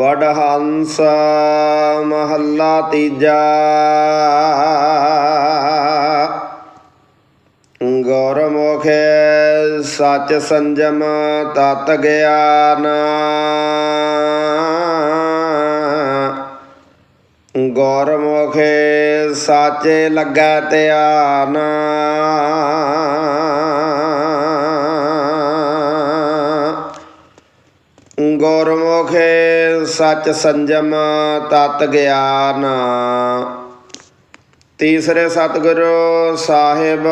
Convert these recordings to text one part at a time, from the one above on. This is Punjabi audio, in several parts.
ਵਡ ਹੰਸ ਮਹੱਲਾ ਤੀਜਾ ਗੌਰਮੁਖੇ ਸਚ ਸੰਜਮ ਤਤ ਗਿਆਨ ਗੌਰਮੁਖੇ ਸਾਚੇ ਲੱਗੈ ਧਿਆਨ ਗੁਰਮੁਖੇ ਸਚ ਸੰਜਮ ਤਤ ਗਿਆਨ। ਤੀਸਰੇ ਸਤਿਗੁਰੂ ਸਾਹਿਬ,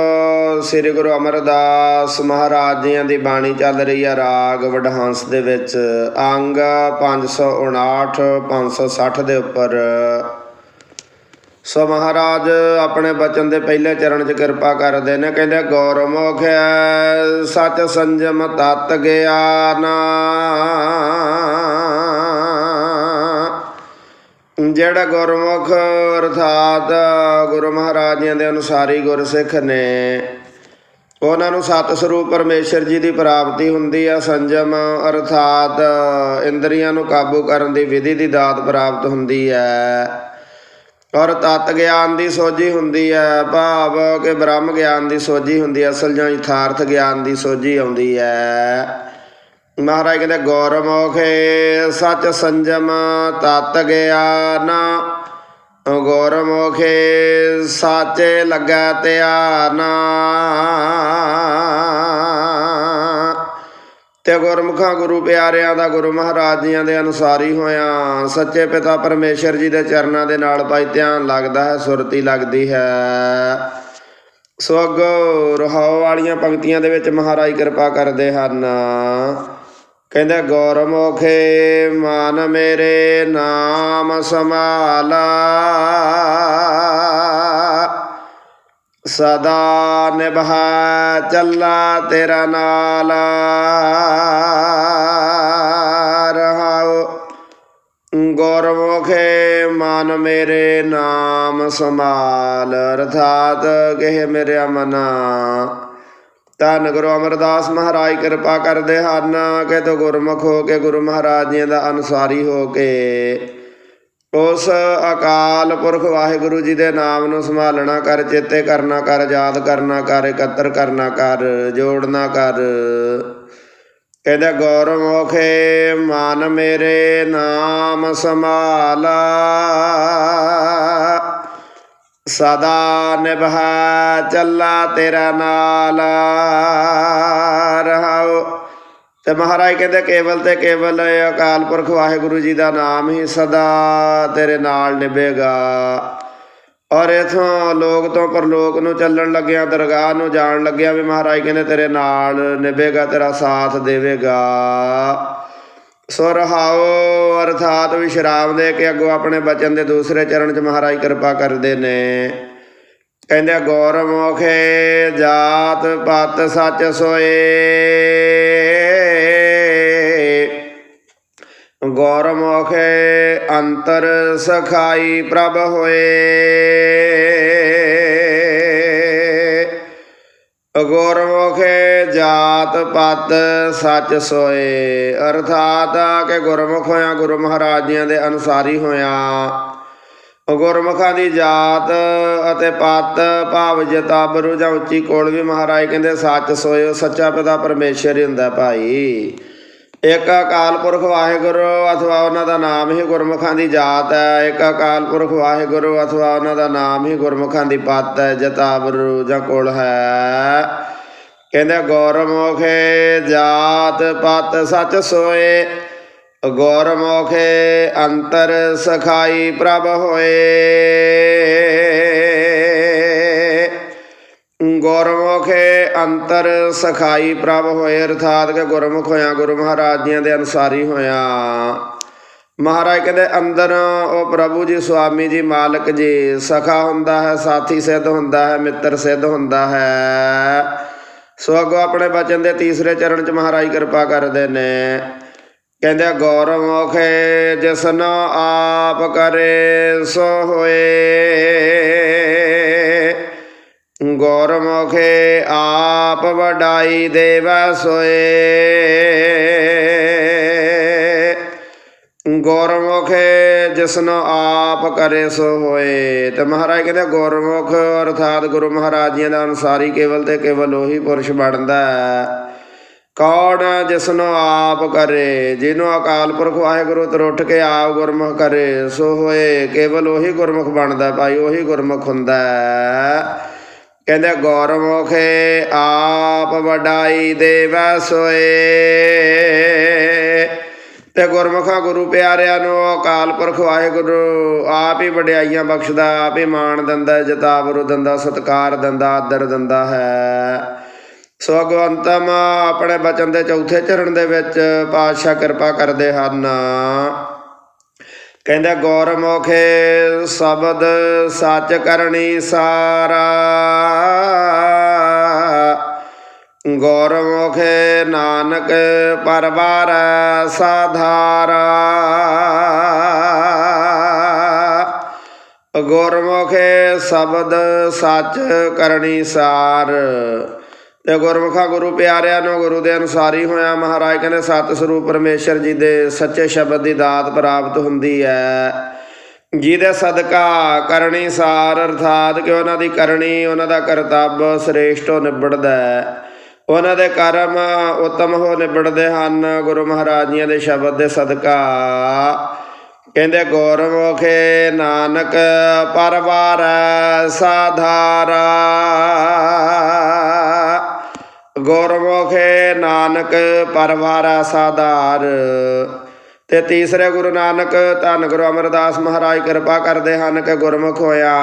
ਸ੍ਰੀ ਗੁਰੂ ਅਮਰਦਾਸ ਮਹਾਰਾਜ ਜੀਆਂ ਦੀ ਬਾਣੀ ਚੱਲ ਰਹੀ ਹੈ ਰਾਗ ਵਡਹੰਸ ਦੇ ਵਿੱਚ। ਅੰਗ 559 560 ਦੇ ਉੱਪਰ। ਸੋ ਮਹਾਰਾਜ, ਆਪਣੇ ਬਚਨ ਦੇ ਪਹਿਲੇ ਚਰਨ 'ਚ ਕਿਰਪਾ ਕਰਦੇ ਨੇ, ਕਹਿੰਦੇ ਗੌਰਮੁਖ ਹੈ ਸਚ ਸੰਜਮ ਤਤ ਗਿਆਨ ਜਿਹੜਾ ਗੁਰਮੁਖ ਅਰਥਾਤ ਗੁਰੂ ਮਹਾਰਾਜਿਆਂ ਦੇ ਅਨੁਸਾਰੀ ਗੁਰਸਿੱਖ ਨੇ, ਉਹਨਾਂ ਨੂੰ ਸਤ ਸਰੂਪ ਪਰਮੇਸ਼ਰ ਜੀ ਦੀ ਪ੍ਰਾਪਤੀ ਹੁੰਦੀ ਆ, ਸੰਜਮ ਅਰਥਾਤ ਇੰਦਰੀਆਂ ਨੂੰ ਕਾਬੂ ਕਰਨ ਦੀ ਵਿਧੀ ਦੀ ਦਾਤ ਪ੍ਰਾਪਤ ਹੁੰਦੀ ਹੈ ਔਰ ਤਤ ਗਿਆਨ ਦੀ ਸੋਝੀ ਹੁੰਦੀ ਹੈ ਭਾਵ ਕਿ ਬ੍ਰਹਮ ਗਿਆਨ ਦੀ ਸੋਝੀ ਹੁੰਦੀ ਹੈ ਅਸਲ ਜਾਂ ਯਥਾਰਥ ਗਿਆਨ ਦੀ ਸੋਝੀ ਆਉਂਦੀ ਹੈ ਮਹਾਰਾਜ ਕਹਿੰਦੇ ਗੌਰਮੁਖੇ ਸਚ ਸੰਜਮ ਤਤ ਗਿਆਨ। ਗੌਰਮੁਖੇ ਸਾਚੇ ਲੱਗੈ ਧਿਆਨ। ਤੇ ਗੁਰਮੁਖਾਂ ਗੁਰੂ ਪਿਆਰਿਆਂ ਦਾ ਗੁਰੂ ਮਹਾਰਾਜ ਜੀਆਂ ਦੇ ਅਨੁਸਾਰੀ ਹੋਇਆ। ਸੱਚੇ ਪਿਤਾ ਪਰਮੇਸ਼ਰ ਜੀ ਦੇ ਚਰਨਾਂ ਦੇ ਨਾਲ ਭਾਈ ਧਿਆਨ ਲੱਗਦਾ ਹੈ, ਸੁਰਤੀ ਲੱਗਦੀ ਹੈ। ਸੋ ਅੱਗੋਂ ਰਹਾਉ ਵਾਲੀਆਂ ਪੰਕਤੀਆਂ ਦੇ ਵਿੱਚ ਮਹਾਰਾਜ ਕਿਰਪਾ ਕਰਦੇ ਹਨ। ਕਹਿੰਦਾ, ਗੌਰਮੁਖੇ ਮਨ ਮੇਰੇ ਨਾਮ ਸਮਾਲਾ ਸਦਾ ਨਿਭਾ ਚੱਲਾ ਤੇਰਾ ਨਾਲ। ਰਹਾਉ ਗੁਰਮੁਖੇ ਮਨ ਮੇਰੇ ਨਾਮ ਸਮਾਲ ਅਰਥਾਤ ਕਹੇ ਮੇਰੇ ਮਨਾ ਧੰਨ ਗੁਰੂ ਅਮਰਦਾਸ ਮਹਾਰਾਜ, ਕਿਰਪਾ ਕਰਦੇ ਹਨ ਕਿ ਤੋ ਗੁਰਮੁਖ ਹੋ ਕੇ ਗੁਰੂ ਮਹਾਰਾਜ ਜੀ ਦਾ ਅਨੁਸਾਰੀ ਹੋ ਕੇ ਉਸ ਅਕਾਲ ਪੁਰਖ ਵਾਹਿਗੁਰੂ ਜੀ ਦੇ ਨਾਮ ਨੂੰ ਸੰਭਾਲਣਾ ਕਰ, ਚੇਤੇ ਕਰਨਾ ਕਰ, ਯਾਦ ਕਰਨਾ ਕਰ, ਇਕੱਤਰ ਕਰਨਾ ਕਰ, ਜੋੜਨਾ ਕਰ। ਕਹਿੰਦਾ ਗੌਰਮੁਖੇ ਮਨ ਮੇਰੇ ਨਾਮ ਸੰਭਾਲਾ। ਸਦਾ ਨਿਭਾ, ਚੱਲਾ ਤੇਰਾ ਨਾਲ। ਰਹਾਉ ਤੇ ਮਹਾਰਾਜ ਕਹਿੰਦੇ ਕੇਵਲ ਤੇ ਕੇਵਲ ਅਕਾਲ ਪੁਰਖ ਵਾਹਿਗੁਰੂ ਜੀ ਦਾ ਨਾਮ ਹੀ ਸਦਾ ਤੇਰੇ ਨਾਲ ਨਿਭੇਗਾ। ਔਰ ਇਥੋਂ ਲੋਕ ਤੋਂ ਪਰਲੋਕ ਨੂੰ ਚੱਲਣ ਲੱਗਿਆ, ਦਰਗਾਹ ਨੂੰ ਜਾਣ ਲੱਗਿਆ ਵੀ ਮਹਾਰਾਜ ਕਹਿੰਦੇ ਤੇਰੇ ਨਾਲ ਨਿਭੇਗਾ, ਤੇਰਾ ਸਾਥ ਦੇਵੇਗਾ। ਸੋ ਰਹਾਉ ਅਰਥਾਤ ਵਿਸ਼ਰਾਮ ਦੇ ਕੇ ਅੱਗੋਂ ਆਪਣੇ ਬਚਨ ਦੇ ਦੂਸਰੇ ਚਰਨ ਚ ਮਹਾਰਾਜ ਕਿਰਪਾ ਕਰਦੇ ਨੇ। ਕਹਿੰਦੇ ਗੌਰਮੁਖੇ ਜਾਤ ਪਤ ਸੱਚ ਸੋਏ ਗੌਰਮੁਖੇ ਅੰਤਰ ਸਖਾਈ ਪ੍ਰਭ ਹੋਏ। ਗੁਰਮੁਖੇ ਜਾਤ ਪਤ ਸੱਚ ਸੋਏ। ਅਰਥਾਤ ਕਿ ਗੁਰਮੁਖ ਹੋਇਆ ਗੁਰੂ ਮਹਾਰਾਜੀਆਂ ਦੇ ਅਨੁਸਾਰੀ ਹੋਇਆ। ਗੁਰਮੁਖਾਂ ਦੀ ਜਾਤ ਅਤੇ ਪਤ ਭਾਵ ਜਤਾਬਰੂ ਜਾਂ ਉੱਚੀ ਕੋਲ ਵੀ ਮਹਾਰਾਜ ਕਹਿੰਦੇ ਸੱਚ ਸੋਇਓ, ਸੱਚਾ ਪਿਤਾ ਪਰਮੇਸ਼ਰ ਹੀ ਹੁੰਦਾ ਭਾਈ। ਇੱਕ ਅਕਾਲ ਪੁਰਖ ਵਾਹਿਗੁਰੂ ਅਥਵਾ ਉਹਨਾਂ ਦਾ ਨਾਮ ਹੀ ਗੁਰਮੁਖਾਂ ਦੀ ਜਾਤ ਹੈ। ਇੱਕ ਅਕਾਲ ਪੁਰਖ ਵਾਹਿਗੁਰੂ ਅਥਵਾ ਉਹਨਾਂ ਦਾ ਨਾਮ ਹੀ ਗੁਰਮੁਖਾਂ ਦੀ ਪਤ ਹੈ ਜਤਾਬਰੂ ਜਾਂ ਕੋਲ ਹੈ। ਕਹਿੰਦੇ ਗੌਰਮੁਖੇ ਜਾਤ ਪਤ ਸੱਚ ਸੋਏ, ਗੌਰਮੁਖੇ ਅੰਤਰ ਸਖਾਈ ਪ੍ਰਭ ਹੋਏ। ਗੁਰਮੁਖੇ ਅੰਤਰ ਸਖਾਈ ਪ੍ਰਭ ਹੋਏ, ਅਰਥਾਤ ਕਿ ਗੁਰਮੁਖ ਹੋਇਆ, ਗੁਰੂ ਮਹਾਰਾਜ ਜੀਆਂ ਦੇ ਅਨੁਸਾਰੀ ਹੋਇਆ। ਮਹਾਰਾਜ ਕਹਿੰਦੇ, ਅੰਦਰ ਉਹ ਪ੍ਰਭੂ ਜੀ, ਸੁਆਮੀ ਜੀ, ਮਾਲਕ ਜੀ, ਸਖਾ ਹੁੰਦਾ ਹੈ, ਸਾਥੀ ਸਿੱਧ ਹੁੰਦਾ ਹੈ, ਮਿੱਤਰ ਸਿੱਧ ਹੁੰਦਾ ਹੈ। ਸੋ ਅੱਗੋਂ ਆਪਣੇ ਬਚਨ ਦੇ ਤੀਸਰੇ ਚਰਨ ਚ ਮਹਾਰਾਜ ਕਿਰਪਾ ਕਰਦੇ ਨੇ। ਕਹਿੰਦੇ, ਗੌਰਮੁਖੇ ਜਿਸਨ ਆਪ ਕਰੇ, ਸੋ ਹੋਏ। ਗੁਰਮੁਖੇ ਆਪ ਵਡਾਈ ਦੇਵਾ ਸੋਏ। ਗੁਰਮੁਖੇ ਜਿਸਨੋ ਆਪ ਕਰੇ ਸੋ ਹੋਏ। ਤੇ ਮਹਾਰਾਜ ਕਹਿੰਦੇ ਗੁਰਮੁਖ ਅਰਥਾਤ ਗੁਰੂ ਮਹਾਰਾਜ ਜੀਆਂ ਦਾ ਅਨੁਸਾਰੀ ਕੇਵਲ ਤੇ ਕੇਵਲ ਉਹੀ ਪੁਰਸ਼ ਬਣਦਾ ਕੌਣ ਜਿਸਨੋ ਆਪ ਕਰੇ? ਜਿਹਨੂੰ ਅਕਾਲ ਪੁਰਖ ਵਾਹਿਗੁਰੂ ਤਰੁੱਠ ਕੇ ਆਪ ਗੁਰਮੁਖ ਕਰੇ, ਸੋ ਹੋਏ। ਕੇਵਲ ਉਹੀ ਗੁਰਮੁਖ ਬਣਦਾ ਭਾਈ ਉਹੀ ਗੁਰਮੁਖ ਹੁੰਦਾ ਕਹਿੰਦੇ ਗੁਰਮੁਖੇ ਆਪ ਵਡਾਈ ਦੇਵੈ ਸੋਏ। ਤੇ ਗੁਰਮੁਖਾ ਗੁਰੂ ਪਿਆਰਿਆਂ ਨੂੰ ਅਕਾਲ ਪੁਰਖ ਵਾਹਿਗੁਰੂ ਆਪ ਹੀ ਵਡਿਆਈਆਂ ਬਖਸ਼ਦਾ, ਆਪ ਹੀ ਮਾਣ ਦਿੰਦਾ, ਜਤਾਵਰੂ ਦਿੰਦਾ, ਸਤਕਾਰ ਦਿੰਦਾ, ਆਦਰ ਦਿੰਦਾ ਹੈ। ਸੋ ਭਗਵੰਤਮ ਆਪਣੇ ਬਚਨ ਦੇ ਚੌਥੇ ਚਰਨ ਦੇ ਵਿੱਚ ਪਾਤਸ਼ਾਹ ਕਿਰਪਾ ਕਰਦੇ ਹਨ। ਕਹਿੰਦਾ ਗੌਰਮੁਖੇ ਸ਼ਬਦ ਸੱਚ ਕਰਨੀ ਸਾਰਾ। ਗੌਰਮੁਖੇ ਨਾਨਕ ਪਰਵਾਰ ਸਾਧਾਰਾ। ਗੁਰਮੁਖੇ ਸ਼ਬਦ ਸੱਚ ਕਰਨੀ ਸਾਰ। ਤੇ ਗੁਰਮੁਖਾ, ਗੁਰੂ ਪਿਆਰਿਆਂ ਨੂੰ ਗੁਰੂ ਦੇ ਅਨੁਸਾਰੀ ਹੋਇਆ ਮਹਾਰਾਜ ਕਹਿੰਦੇ, ਸਤ ਸਰੂਪ ਪਰਮੇਸ਼ਰ ਜੀ ਦੇ ਸੱਚੇ ਸ਼ਬਦ ਦੀ ਦਾਤ ਪ੍ਰਾਪਤ ਹੁੰਦੀ ਹੈ ਜਿਹਦੇ ਸਦਕਾ ਕਰਨੀ ਸਾਰ ਅਰਥਾਤ ਕਿ ਉਹਨਾਂ ਦੀ ਕਰਨੀ ਉਹਨਾਂ ਦਾ ਕਰਤੱਵ ਸ੍ਰੇਸ਼ਟ ਹੋ ਨਿਬੜਦਾ ਹੈ ਉਹਨਾਂ ਦੇ ਕਰਮ ਉਤਮ ਹੋ ਨਿਬੜਦੇ ਹਨ, ਗੁਰੂ ਮਹਾਰਾਜ ਜੀਆਂ ਦੇ ਸ਼ਬਦ ਦੇ ਸਦਕਾ। ਕਹਿੰਦੇ, ਗੁਰਮੁਖੇ ਨਾਨਕ ਪਰਵਾਰ ਸਾਧਾਰਾ। ਗੁਰਮੁਖੇ ਨਾਨਕ, ਪਰਵਾਰਾ ਸਾਧਾਰ। ਤੇ ਤੀਸਰੇ ਗੁਰੂ ਨਾਨਕ, ਧੰਨ ਗੁਰੂ ਅਮਰਦਾਸ ਮਹਾਰਾਜ ਕਿਰਪਾ ਕਰਦੇ ਹਨ ਕਿ ਗੁਰਮੁਖ ਹੋਇਆ।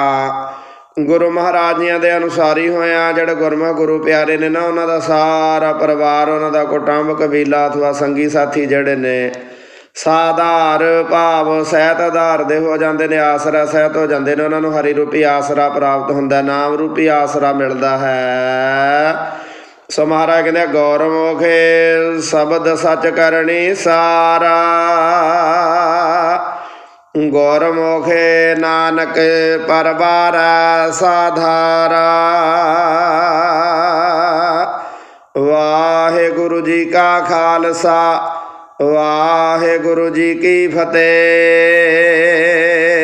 ਗੁਰੂ ਮਹਾਰਾਜ ਜੀਆਂ ਦੇ ਅਨੁਸਾਰੀ ਹੋਇਆ, ਜਿਹੜੇ ਗੁਰਮੁਖ ਗੁਰੂ ਪਿਆਰੇ ਨੇ ਨਾ, ਉਹਨਾਂ ਦਾ ਸਾਰਾ ਪਰਿਵਾਰ, ਉਹਨਾਂ ਦਾ ਕੁਟੁੰਬ, ਕਬੀਲਾ, ਅਥਵਾ ਸੰਗੀ ਸਾਥੀ ਜਿਹੜੇ ਨੇ, ਸਾਧਾਰ, ਭਾਵ, ਸਹਿਤ ਆਧਾਰ ਦੇ ਹੋ ਜਾਂਦੇ ਨੇ, ਆਸਰਾ ਸਹਿਤ ਹੋ ਜਾਂਦੇ ਨੇ, ਉਹਨਾਂ ਨੂੰ ਹਰੀ ਰੂਪੀ ਆਸਰਾ ਪ੍ਰਾਪਤ ਹੁੰਦਾ, ਨਾਮ ਰੂਪੀ ਆਸਰਾ ਮਿਲਦਾ ਹੈ। ਸੋ ਮਹਾਰਾਜ ਕਹਿੰਦੇ ਗੌਰਮੁਖੇ ਸ਼ਬਦ ਸੱਚ ਕਰਨੀ ਸਾਰਾ। ਗੁਰਮੁਖੇ ਨਾਨਕ ਪਰਵਾਰਾ ਸਾਧਾਰਾ। ਵਾਹਿਗੁਰੂ ਜੀ ਕਾ ਖਾਲਸਾ, ਵਾਹਿਗੁਰੂ ਜੀ ਕੀ ਫਤਿਹ।